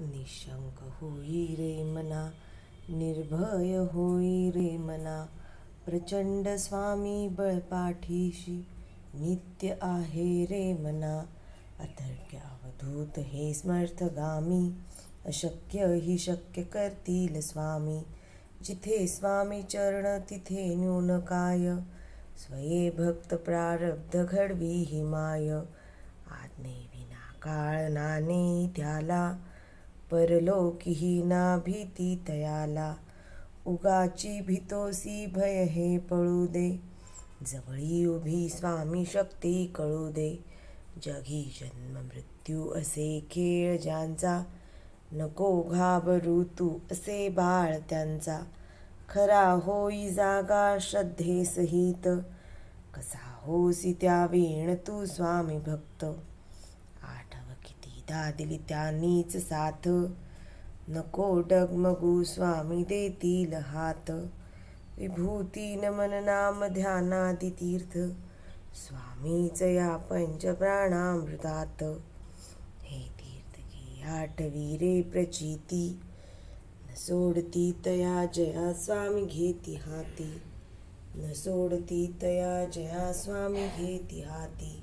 निशंक होई रे मना निर्भय होई रे मना। प्रचंड स्वामी बळपाठीशी नित्य आहे रे मना। अवधूत हे समर्थगामी अशक्य ही शक्य करतील स्वामी। जिथे स्वामी चरण तिथे न्यून काय। स्वये भक्त प्रारब्ध घडवी हिमाय आज्ञे विना काळ नाने त्याला परलोकीही ना भीती तयाला उगाची भीतोसी भय हे पळू दे. जवळी उभी स्वामी शक्ती कळू दे. जगी जन्म मृत्यू असे खेळ ज्यांचा. नको घाबरू तू असे बाळ त्यांचा. खरा होई जागा श्रद्धे सहित कसा होसी त्या वीण तू स्वामी भक्त. कितीदा दिली त्यांनीच साथ. नको डगमगू स्वामी देतील हात. विभूती नमन नाम ध्यानादि तीर्थ. स्वामीच या पंच प्राणामृतात. हे तीर्थ घे आठवी रे प्रचिती. न सोडती तया जया स्वामी घेती हाती. न सोडती तया जया स्वामी घेती हाती.